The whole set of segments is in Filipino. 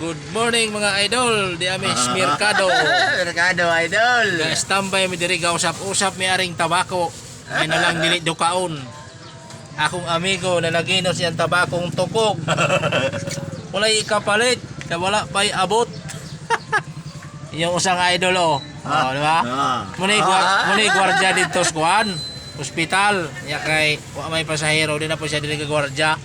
Good morning mga idol, di amis Mercado. Mercado, idol. Standby mi diri usap-usap mi aring tabako. May nalang dili dukaon. Akong amigo na nagino siyang tabakong tukog. Walay ikapalit, kaya wala pa'y abot. Yung usang idol oh. Oh, di ba? Ah. Gwa, muna gwardiya dito sa kuan, ospital. Ya kay wa may pasahero di na po siya dili gwardiya.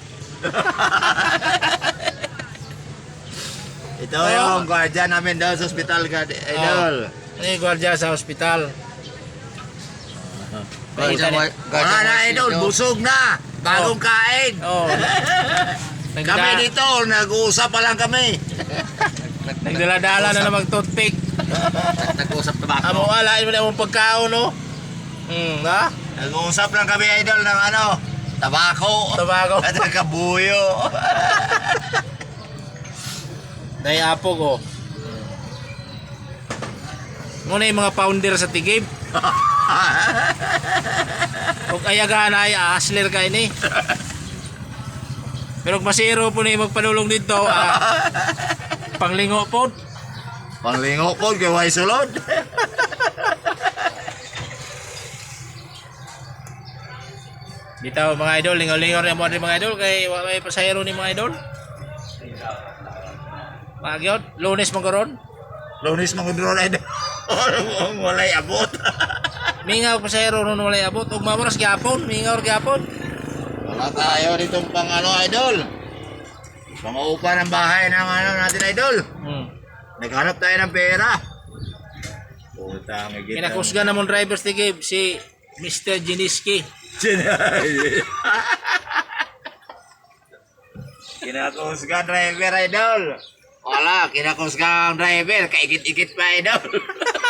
Ito Ayaw. yung guardian namin daw sa hospital, ka, idol. Muna gwardiya sa ospital. Nakita ni- Wala na, idol. Busog na. Bagong kain. Oh. Kami Nagda- dito, nag-uusap pa lang kami. Nagdala-dala na namang toothpick. Nag-uusap na Amo alain mo na mong pagkaon, no? Hmm, ha? Nag-uusap lang kami, idol, ng ano, tabako. Tabako. At kabuyo. Dahil apo ko. Muna yung mga founder sa tigib. Huwag ayagaan ay asler ka ini. Pero masiro po na yung magpanulong dito, ah, panglingo po. Panglingo ko, kay sulod. Dito mga idol, lingaw-lingaw na mo mga idol, kay may pasahero ni mga idol. Magyot, lunes magaron. Lunis mga drone, idol. Walay abot. Mingaw pasahero nun walay abot. Ug mamoras gyapon, mingaw gyapon. Wala tayo dito pang ano, idol. Pangaupa ng bahay ng ano natin, idol. Hmm. Naghanap tayo ng pera. Puta, may gitna. Kinakusga na mong driver si Gabe, si Mr. Jiniski. Kinakusga driver, idol. Wala, kinakusga ang driver. Kaikit-ikit pa, idol.